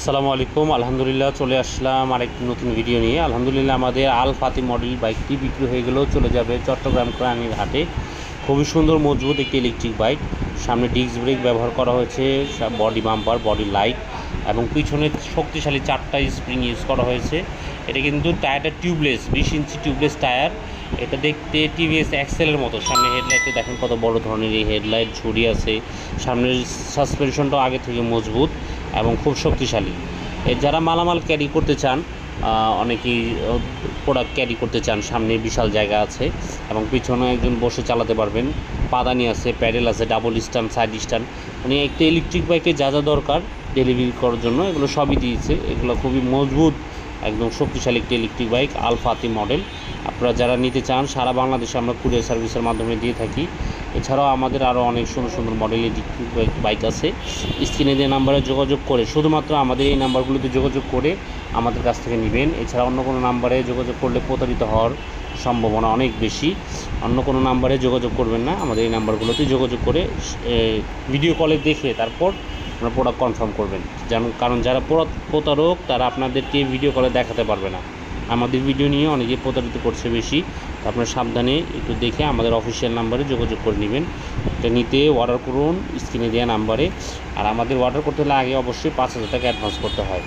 আসসালামু আলাইকুম। আলহামদুলিল্লাহ চলে আসলাম আরেকটি নতুন ভিডিও নিয়ে। আলহামদুলিল্লাহ আমাদের আল ফাতি মডেল বাইকটি বিক্রি হয়ে গেলেও চলে যাবে চট্টগ্রাম ক্রানির হাটে। খুবই সুন্দর, মজবুত একটি ইলেকট্রিক বাইক সামনে ডিস্ক ব্রেক ব্যবহার করা হয়েছে বডি বাম্পার বডি লাইট এবং পিছনে শক্তিশালী চারটা স্প্রিং ইউজ করা হয়েছে। এটা কিন্তু টায়ারটা টিউবলেস বিশ ইঞ্চি টিউবলেস টায়ার এটা দেখতে টিভিএস এক্সেলের মতো। সামনে হেডলাইটে দেখেন কত বড় ধরনের এই হেডলাইট ঝুড়ি আছে। সামনের সাসপেনশনটাও আগে থেকে মজবুত। এবং খুব শক্তিশালী। যারা মালামাল ক্যারি করতে চান অনেকেই প্রোডাক্ট ক্যারি করতে চান, সামনে বিশাল জায়গা আছে এবং পিছনে একজন বসে চালাতে পারবেন। পাদানি আছে, প্যাডেল আছে ডাবল স্ট্যান্ড সাইড স্ট্যান্ড মানে একটা ইলেকট্রিক বাইকে যা যা দরকার ডেলিভারি করার জন্য এগুলো সবই দিয়েছে। এগুলো খুবই মজবুত, একদম শক্তিশালী একটি ইলেকট্রিক বাইক আলফাতি মডেল আপনারা যারা নিতে চান, সারা বাংলাদেশে আমরা কুরিয়ার সার্ভিসের মাধ্যমে দিয়ে থাকি। এছাড়াও আমাদের আরও অনেক সুন্দর সুন্দর মডেল ইলেকট্রিক বাইক আছে। স্ক্রিনে দিয়ে নাম্বারে যোগাযোগ করে, শুধুমাত্র আমাদের এই নাম্বারগুলোতে যোগাযোগ করে আমাদের কাছ থেকে নেবেন। এছাড়া অন্য কোনো নাম্বারে যোগাযোগ করলে প্রতারিত হওয়ার সম্ভাবনা অনেক বেশি। অন্য কোনো নাম্বারে যোগাযোগ করবেন না, আমাদের এই নাম্বারগুলোতে যোগাযোগ করে ভিডিও কলে দেখে তারপর আপনার প্রোডাক্ট কনফার্ম করবেন। যেন, কারণ যারা প্রতারক, তারা আপনাদেরকে ভিডিও কলে দেখাতে পারবে না। আমাদের ভিডিও নিয়ে অনেকে প্রতারিত করছে বেশি। আপনারা সাবধানে একটু দেখে আমাদের অফিসিয়াল নাম্বারে যোগাযোগ করে নেবেন। এটা নিতে অর্ডার করুন স্ক্রিনে দেওয়া নাম্বারে আর আমাদের অর্ডার করতে হলে আগে অবশ্যই পাঁচ হাজার টাকা অ্যাডভান্স করতে হয়।